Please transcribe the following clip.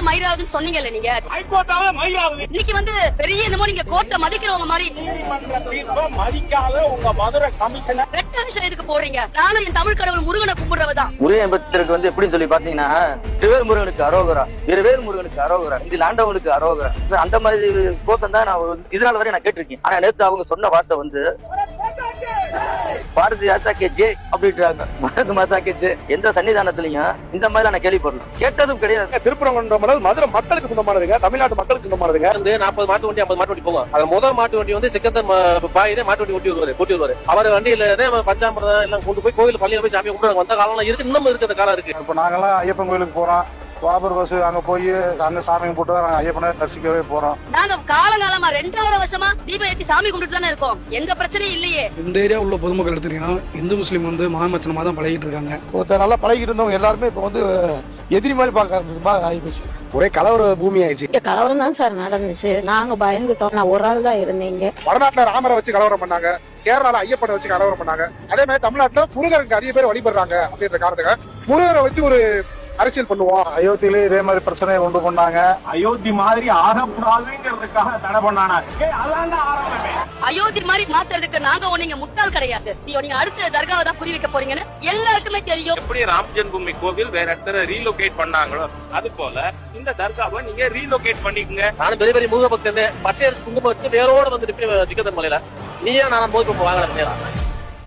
ஹைகோர்ட்டாவது மயிராவதுன்னு சொன்னீங்கல்ல நீங்க? இன்னைக்கு வந்து பெரிய என்னமோ நீங்க கோர்ட்டை மதிக்கிறவங்க மாதிரி. ரெட்ட விஷயம் எதுக்கு போடுறீங்க? நானும் என் தமிழ் கடவுள் முருகனை கும்பிடுறவதான். முருகன் பக்தருக்கு வந்து எப்படின்னு சொல்லி பாத்தீங்கன்னா திருவேல் முருகனுக்கு அரோகரா இருவேல் முருகனுக்கு அரோகரா இதில் ஆண்டவனுக்கு அரோகரா. அந்த மாதிரி கோஷம் தான் நான் இதனால வரை நான் கேட்டிருக்கேன். ஆனா நேத்து அவங்க சொன்ன வார்த்தை வந்து பாரதி மாதா கே ஜே அப்படின்றாங்க. பாரதி மாதா கே ஜே. எந்த சன்னிதானத்திலையும் இந்த மாதிரி நான் கேள்விப்படல. கேட்டதும் கிடையாது. திருப்பரங்குன்றம் மதுரை மக்களுக்கு சொந்தமானதுங்க தமிழ்நாட்டு மக்களுக்கு சொந்தமானதுங்க. வந்து நாற்பது மாட்டு வண்டி ஐம்பது மாட்டு வண்டி போகும். அதுல முதல் மாட்டு வண்டி வந்து சிக்கந்தர் பாய் மாட்டு வண்டி ஓட்டி வருவாரு ஓட்டி வருவாரு. அவர் வண்டியில தான் பஞ்சாமிரதம் எல்லாம் கொண்டு போய் கோயில் பள்ளியில போய் சாமி கும்பிடுறாங்க வந்த காலம் இருக்கு இன்னும் இருக்கு அந்த காலம் இருக்கு. இப்போ நாங்கெல்லாம் ஐயப்பன் கோயிலுக்கு போறோம். வாபர் பஸ் அங்க போய் அங்க சாமி கும்பிட்டு தான் நாங்க ஐயப்பனை தரிசிக்கவே போறோம். நாங்க காலங்காலமா ரெண்டாயிரம் வருஷமா தீபம் ஏத்தி சாமி கும்பிட்டு தானே இருக்கோம். எந்த பிரச்சனையும் இல்லையே. இந்த ஏரியா உள்ள பொதுமக்கள் எடுத்துட்டீங்கன்னா இந்து முஸ்லீம் வந்து மகாமச்சனமா தான் பழகிட்டு இருக்காங்க. ஒருத்தர் நல்லா பழகிட்டு இருந்தவங்க எல்லாருமே இப்போ வந்து எதிரி மாதிரி பார்க்க ஆகிப்போச்சு ஒரே கலவர பூமி ஆயிடுச்சு. கலவரம் தான் சார் நடந்துச்சு. நாங்க பயந்துட்டோம். நான் ஒரு ஆள் தான் இருந்தீங்க. வடநாட்டுல ராமரை வச்சு கலவரம் பண்ணாங்க. கேரளால ஐயப்பனை வச்சு கலவரம் பண்ணாங்க. அதே மாதிரி தமிழ்நாட்டுல முருகருக்கு அதிக பேர் வழிபடுறாங்க அப்படின்ற காரணத்துக்காக முருகரை வச்சு ஒரு அரசியல் பண்ணுவோம். அயோத்தியிலே இதே மாதிரி பிரச்சனையை உண்டு பண்ணாங்க அயோத்தி மாதிரி ஆகக்கூடாதுங்கிறதுக்காக தடை பண்ணானா? அயோத்தி மாதிரி மாத்துறதுக்கு நாங்க ஒண்ணு முட்டாள் கிடையாது. நீ- நீங்க அடுத்த தர்காவை தான் புரி வைக்க போறீங்கன்னு எல்லாருக்குமே தெரியும். எப்படி ராம் ஜென்மபூமி கோவில் வேற இடத்துல ரீலோகேட் பண்ணாங்களோ அது போல இந்த தர்காவை நீங்க ரீலோகேட் பண்ணிக்கங்க. நானும் பெரிய பெரிய முருக பக்தன் பட்டையரசு குங்குமம் வச்சு வேரோட வந்துட்டு சிக்கந்தர் மலையில. நீயா நான் போய் வாங்கலாம்